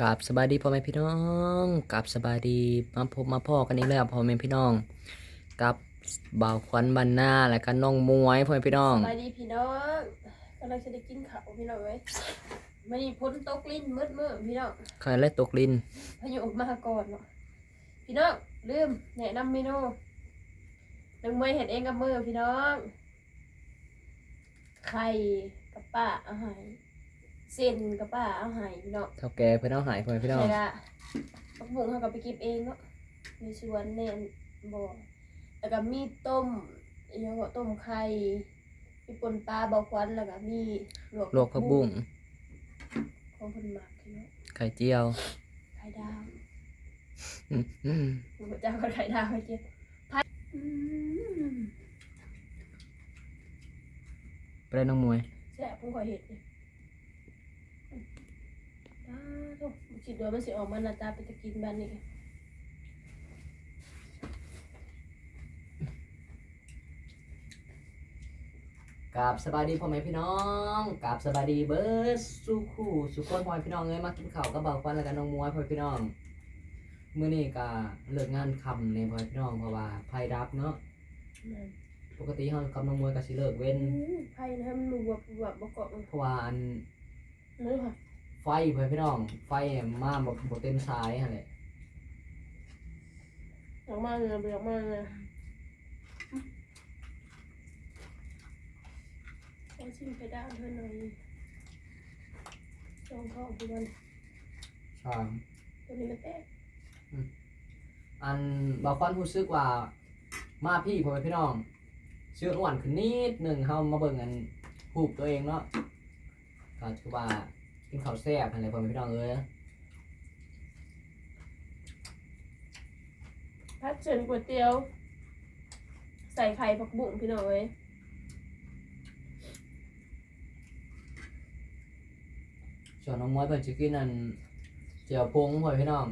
กับสบายดีพ่อแม่พี่น้องกับสบายดีมาพบมาพ่อกันอีกแล้วพ่อแม่พี่น้อง กับบ่าวขวัญบรรณาและก็น้องมวยพ่อแม่พี่น้องสบายดีพี่น้องกำลังจะได้กินข้าวพี่น้องเว้ยมันนี่พ้นตกลิ้นมืดมืดพี่น้องใครเล่ตกลินพายุมาก่อนเนาะพี่น้องลืมแนะนำเมนูน้องเมยเห็ดเองกับมือพี่น้องไข่กับป้าเอาใหาย เส้นกับป้าเอาใหายพี่น้องเท่าแกเพื่อนเอาหายพ่อแม่พี่น้องแล้วก็ผักบุ้งเขาก็ไปเก็บเองเนาะในสวนในอันบ่อแล้วก็มีต้มอหยังก็ต้มไข่มีปนปลาเบาควันแล้วก็มีลวกผักบุ้งของคนหมักพี่น้องไข่เจียวไข่ดาว อืมอืมพระเจ้าก็ไข่ดาวให้กินพัดอืมไปได้น้องมวยแซ่บผมขอเห็ดเนี่ยอ้าวโถ่ คิดว่ามันสิออกมาหน้าตาเป็นตะกินบ้านนี้กับสบายดีพ่อแม่พี่น้องกับสบายดีเบิร์ดสุคู่สุขคนพ่อแม่พี่น้องเอ้ยมากินข้าวกับบ่าวขวัญและก็น้องมวยพ่อแม่พี่น้องมื้อนี้ก็เลิกงานค่ำในพ่อแม่พี่น้องเพราะว่าไฟดับเนาะนั่นปกติเฮากับน้องมวยก็สิเลิกเว้นอืมไผ่นะมันบวบวบบ่เกาะเพราะว่าอันนี่ค่ะ ไฟเพื่อนพี่น้อง ไฟมาแบบบเต็มสายฮะแหละออกมาเลยออกมาเลยเอาชิมไปด้านเพื่อนหน่อยลองเข้าไปมันใช่ตัวนี้มันแตกอันบางคนรู้สึกว่ามาพี่พ่อแม่พี่น้องเชื่ออ้วนขึ้นนิดหนึ่งเฮามาเบิ่งอันหูปตัวเองเนาะก็ถือว่า กินข้าวแซ่บอะไรพ่อแม่พี่น้องเอ้ยพัดเชิญก๋วยเตี๋ยว ใส่ไข่ผักบุ้งพี่น้องเอ้ยส่วนน้องมอยเพิ่นสิกินอันเจียวพงพ่อแม่พี่น้อง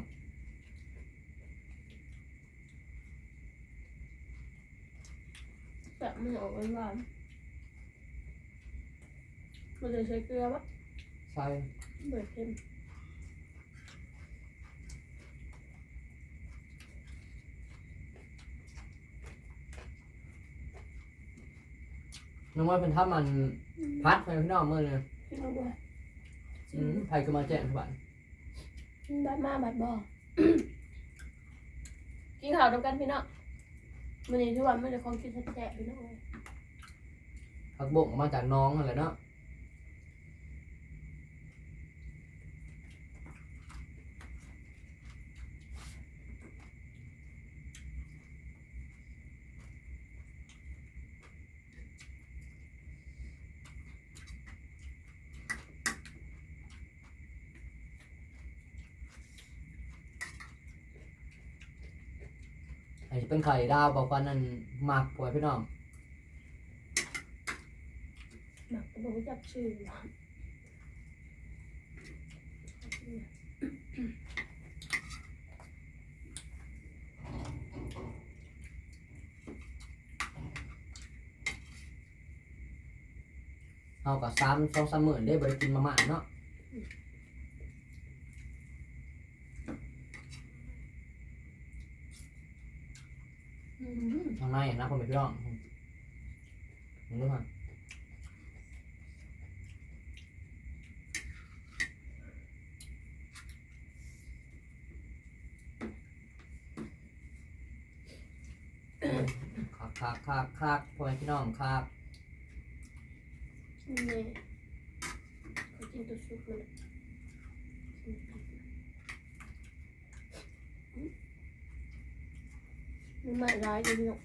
แบบมันออกหวานๆมันจะใช้เกลือปะ ใช่เบิดเค็มน้องมอยเพิ่นทำมันพัดพ่อแม่พี่น้องมื้อนึงพี่น้องด้วยอืมไผก็มาแจ้งทุกวันบัดมาบัดบอกินข้าวด้วยกันพี่น้องมันนี้ทุกวันไม่ได้ของกินแท้ๆพี่น้องเลยผักบงมาจากน้องนั่นแหละเนาะ ไอ้ที่เป็นไข่ดาวบอกว่านั่นหมักป่วยพี่น้องหนักแต่บอกว่าจับชื่อเอากับซ้ำสองสามหมื่นได้บริกินมาม่าเนาะ ทางในนะผมเป็นพี่น้องมึงรู้มั้ยคักคักคักคักพ่อแม่พี่น้องคักนี่เขากินตัวซุปมัน มันไม่ร้ายเลยพี่น้อง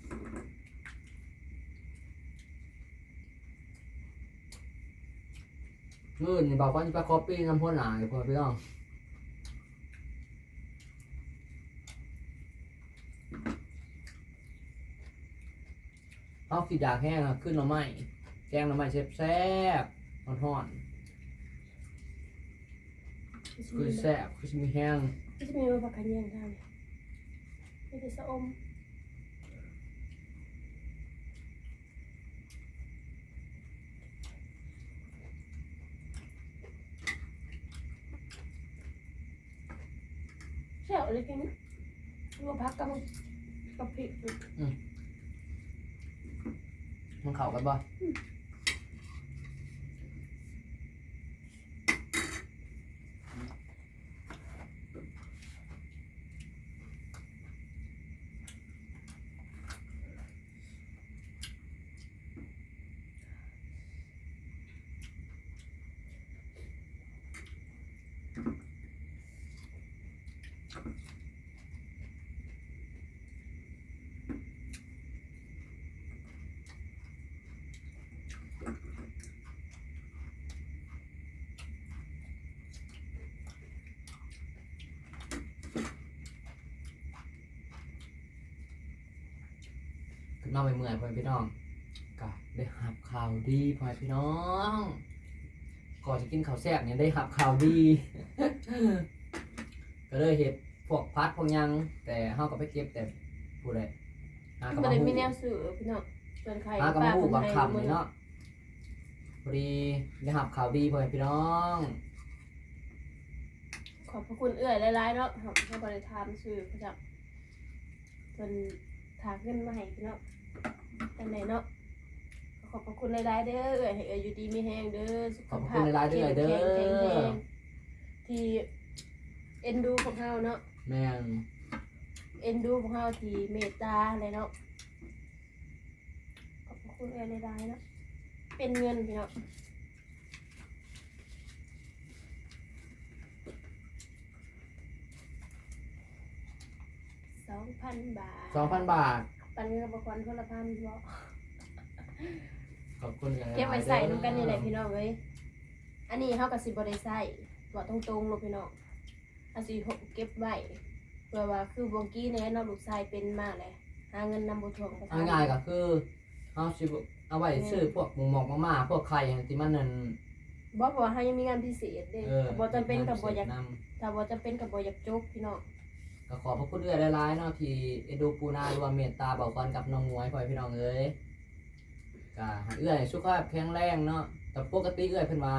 มื่นนี่บอกว่าจะไปคอปปี้น้ำพ่นหนาอยู่พ่อพี่น้องเอาขีดดากแห้งอะขึ้นหน่อไม้แกงหน่อไม้แซ่บๆห่อนๆคือแซ่บคือสิมีแห้งที่จะมีมาปากกันยังทางไม่ได้สะอม ซ่บเลยกินลวกพักกับกับพริกมันเข้ากันบ่ ขึ้นมาเมื่อยๆพ่อแม่พี่น้องก็ได้หับข่าวดีพ่อแม่พี่น้องก่อนจะกินข้าวแซ่บเนี่ยได้หับข่าวดี ก็เลยเห็ดพวกพัดพวกหยัง แต่เฮาก็ไปเก็บแต่ผู้ใดหากับบ่มาได้หูมีแนวสื่อพี่น้องส่วนใครหากับมาหูบางให้คำนี่เนาะพอดีได้หับข่าวดีพ่อแม่พี่น้อง ขอบพระคุณเอื้อยหลายๆเนาะครับเขาบ่ได้ถามชื่อเขาจับเพิ่นถากเงินมาให้พี่น้อง จังไดเนาะขอบพระคุณหลายๆเด้อเอื้อยให้เอื้อยอยู่ดีมีแฮงเด้อสุขขอบพระภาคุพณหลายๆเด้อเด้แข็งแรงอที่เอ็นดูพวกเฮาเนาะ แม่นเอ็นดูพวกเฮาที่เมตตาอะไรเนาะ ขอบพระคุณเอื้อยหลายๆเนาะ เป็นเงินพี่น้องสองพันบาท สองพันบาท ปันเงินกับบควันคนละพันเนาะขอบคุณหลายๆเก็บไว้ใส่เด้อน้ำกันนี่แหละพี่น้องเอ้ยอันนี้เฮากับสิบ่ได้ใส่ตัวตรงๆลูกพี่น้องอันสิเก็บไว้เพื่อว่าคือวงกี้เนี่ยเนาะลูกชายเป็นมาเลยหาเงินนำบ่ทวงไปทำเอาง่ายๆก็คือเอาสิเอาไว้ซื้อพวกหมูหมอกมาม่าพวกไข่ที่มันนั่นบ่เพราะว่าเฮายังมีงานพิเศษเด้เออบ่จำเป็นกับบ่อยากนถ้าบ่จำเป็นกับบ่อยากจกพี่น้องำ ก็ขอบพระคุณเอื้อหลายๆเนาะที่เอ็นดูปูนาหรือว่าเมตตาเบาก่อนกับน้องมวยพ่อพี่น้องเอ้ยก็ให้เอื้อให้สุขภาพแข็งแรงเนาะแต่ปกติเอื้อเพิ่นว่า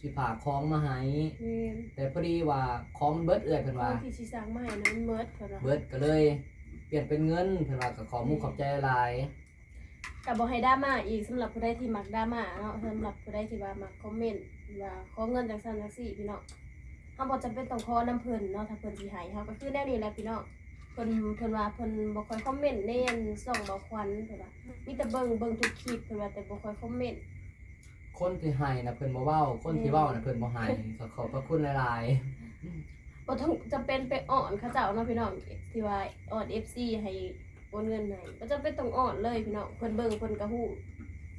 สิผ่าคล้องมาให้แม่นแต่พอดีว่าคล้องมันเบิดเอื้อเพิ่นว่า ที่สิสั่งมาให้นั้นมันเมิดเพิ่นว่าเบิดก็เลย เปลี่ยนเป็นเงินเพิ่นว่าก็ขอมุกขอบใจหลายก็บ่ให้ดราม่าอีกสำหรับผู้ใดที่มักดราม่าเนาะสำหรับผู้ใดที่ว่ามักคอมเมนต์ว่าขอเงินจังซั่นจังซี่พี่น้อง เฮาบ่จำเป็นต้องขอน้ำเพิ่นเนาะถ้าเพิ่นสิให้เฮาก็คือแนวนี้แหละพี่น้องเพิ่นเพิ่นว่าเพิ่นบ่ค่อยคอมเมนต์ในอันช่องบ่ควันเพิ่นว่ามีแต่เบิ่งเบิ่งทุกคลิปเพิ่นว่าแต่บ่ค่อยคอมเมนต์คนที่ให้นะเพิ่นบ่เว้า คนที่เว้านะเพิ่นบ่ให้ก็ขอบพระคุณหลายบ่ต้องจำเป็นไปอ้อนเขาเจ้าเนาะพี่น้องที่ว่าอ้อน FC ให้โอนเงินให้บ่จำเป็นต้องอ้อนเลยพี่น้องเพิ่นเบิ่งเพิ่นก็ฮู้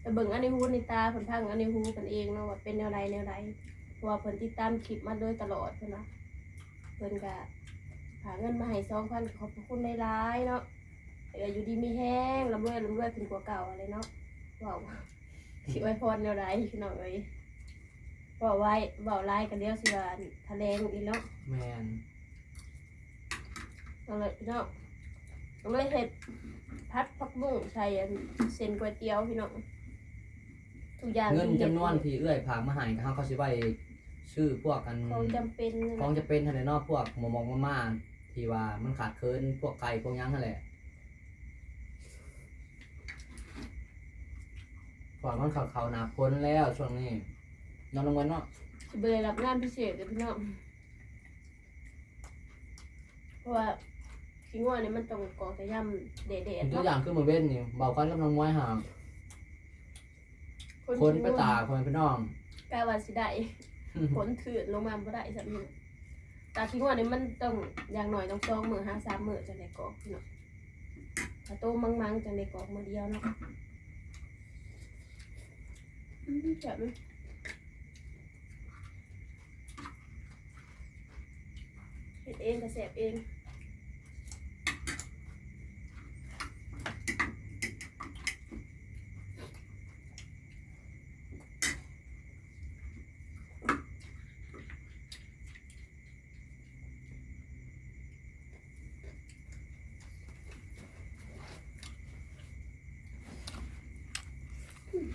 ไปเบิ่งอันนี้ฮู้ในตาเพิ่นพังอันนี้ฮู้เพิ่นเองเนาะว่าเป็นแนวใดแนวใดเพราะ ว่าเพิ่นติดตามคลิปมาโดยตลอดเพิ่นว่าเพิ่นก็หาเงินมาให้2,000ขอบพระคุณหลายๆเนาะเอออยู่ดีมีแห้งลำรวยลำรวยขึ้นกว่าเก่าอะไรเนาะว้าวสิไว้พรแนวไรพี่น้องเอ้ยบอกไว้บอกไล่กันเดียวสิว่าทะเลงอีกแล้วๆแม่นเอาเลยพี่น้องเอาเลยเห็ดพัดผักบุ้งใส่อันเส้นก๋วยเตี๋ยวพี่น้องทุกอย่างเงินที่ฮ็จำนวนที่เอื้อยผากมาให้ก็เฮาก็สิไว้ ซื้อพวกกันของจำเป็นนั่นของแหละจะเป็นหั่นแหละเนาะพวกหมูหมอกมาม่าที่ว่ามันขาดเคินพวกไก่พวกหยังนั่นแหละพอมันเข้าเขาหนาพ้นแล้วช่วงนี้นอนลงวันเนาะสิไปรับงานพิเศษเด้อพี่น้องเพราะว่าขี้ง่วเนี่ยมันต้องกรอกแต่ย่ำเด็ดเป็นๆตัวเนาะอย่างขึ้นมาเว้นนี่เบาควันกับน้องมวยห่างคนคนขี้ไปง่วตากคนไปน้องกลายว่าสิได้ ผลถือลงมาบ่ได้สักนิดตาทิ้งว่านี่มันต้องอย่างหน่อยต้องสองมือห้าสามมือจังได้กอกพี่น้องถ้าโตมังมังจังได้กอกมือเดียวเนาะจับมันเห็ดเองก็แสบเอง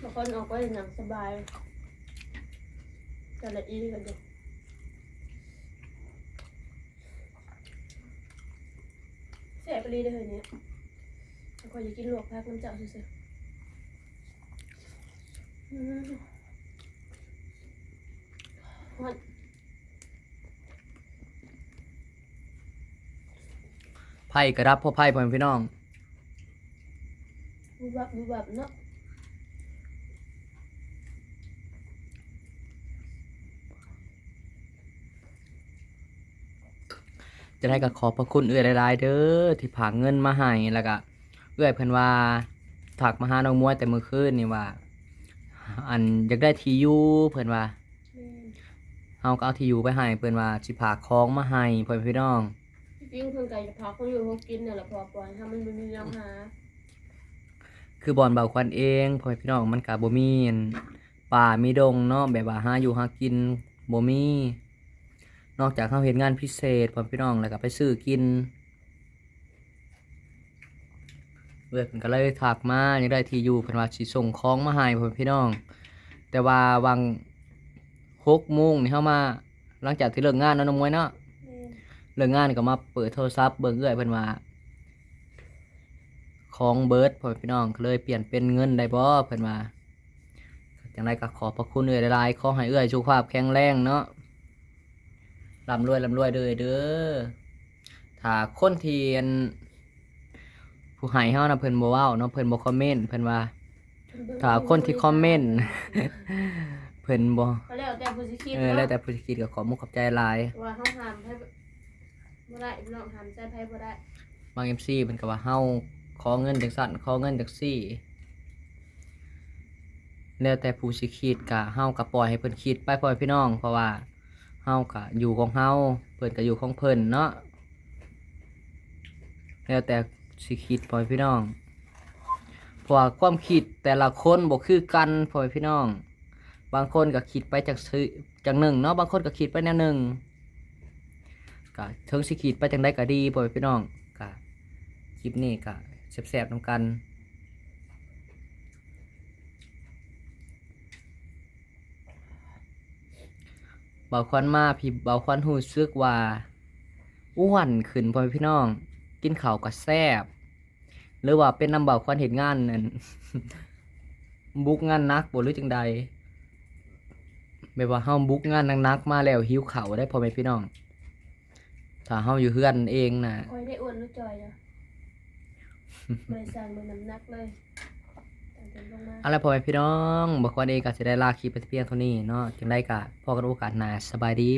บางคนออกไปหนังสบาย แต่ละอีกันอยู่รีได้เลยเนี่ยคอยจะกินลวกพักน้ำเจ้าซื่อๆอืมฮอดไพ่กระดับพ่อไพ่พ่อแม่พี่น้อง บูบับบูบับเนาะ จะได้ก็ขอบพระคุณเอื้อยหลายๆเด้อที่ผากเงินมาให้แล้วก็เอื้อยเพิ่นว่าฝากมาหาน้องมวยแต่มื้อคืนนี่ว่า อันอยากได้ที่อยู่เพิ่นว่าแม่นเฮาก็เอาที่อยู่ไปให้เพิ่นว่าสิผากของมาให้พ่อแม่พี่น้องปิ้งเพิ่งไก่จะพาคนอยู่เขากินเนี่ยแหละพอปล่อยถ้ามันไม่มีน้ำหาคือบอนเบาควันเองพ่อแม่พี่น้องมันก็บ่มีอันป่ามีดงเนาะแบบว่าหาอยู่หากินบ่มี นอกจากเฮาเฮ็ดงานพิเศษพ่อแม่พี่น้องแล้วก็ไปซื้อกินเอื้อยเพิ่นก็เลยทักมาอยากได้ที่อยู่เพิ่นว่าสิส่งของมาให้พ่อแม่พี่น้อง แต่ว่าวัง6โมงนี่เฮามา หลังจากที่เลิกงานเนาะน้องมวยเนาะแม่นเลิกงานก็มาเปิดโทรศัพท์เบิ่งเอื้อยเพิ่นว่าของเบิร์ดพ่อแม่พี่น้องก็เลยเปลี่ยนเป็นเงินได้บ่เพิ่นว่าจังไดก็ขอบพระคุณเอื้อยหลายๆขอให้เอื้อยสุขภาพแข็งแรงเนาะ ร่ำรวยร่ำรวยเด้อเด้อถ้าคนที่อันผู้ให้เฮานะเพิ่นบ่เว้าเนาะเพิ่นบ่คอมเมนต์เพิ่นว่าถ้าคนที่คอมเมนต์เพิ่นบ่ก็แล้วแต่ผู้สิคิดเออเนาะแล้วแต่ผู้สิคิดก็ขอมุกขอบใจหลายว่าเขาห้ามให้บ่ได้พี่น้องห้ามใจไผบ่ได้บาง MC เพิ่นก็ว่าเฮาขอเงินจังซั่นขอเงินจังซี่แล้วแต่ผู้สิคิดก็เฮาก็ปล่อยให้เพิ่นคิดไปพ่อแม่พี่น้องเพราะว่า เฮาก็อยู่ของเฮาเพิ่นก็อยู่ของเพิ่นเนาะแล้วแต่สิคิดพ่อพี่น้องเพราะว่าความคิดแต่ละคนบ่คือกันพ่อพี่น้อง บางคนก็คิดไปจากซื้อจากหนึ่งเนาะบางคนก็คิดไปแนวหนึ่งก็ถึงสิคิดไปจังไดก็ดีพ่อพี่น้องก็คลิปนี้ก็แซ่บๆนํกัน เบาควันมาพี่เบาควันหูซึกว่าอ้วนขึ้นพ่อแม่พี่น้อง กินข้าวก็แซ่บหรือว่าเป็นน้ำเบาควันเห็นงานนั่นบุกงานหนักบ่หรือจังใดแบบว่าเฮาบุกงานหนักๆมาแล้วหิวข้าวได้พ่อแม่พี่น้อง ถ้าเฮาอยู่เฮือนเองน่ะคอยได้อ้วนหรือจอยเนาะบ่ได้สร้างมันน้ำหนักเลย อะไรพ่อแม่พี่น้องบอกว่าเองก็จะได้ลาคลิปไปเพียงเท่านี้เนาะจึงได้กะพอกันโอกาสหน้าสบายดี